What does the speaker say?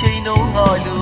တို့တွေတစ်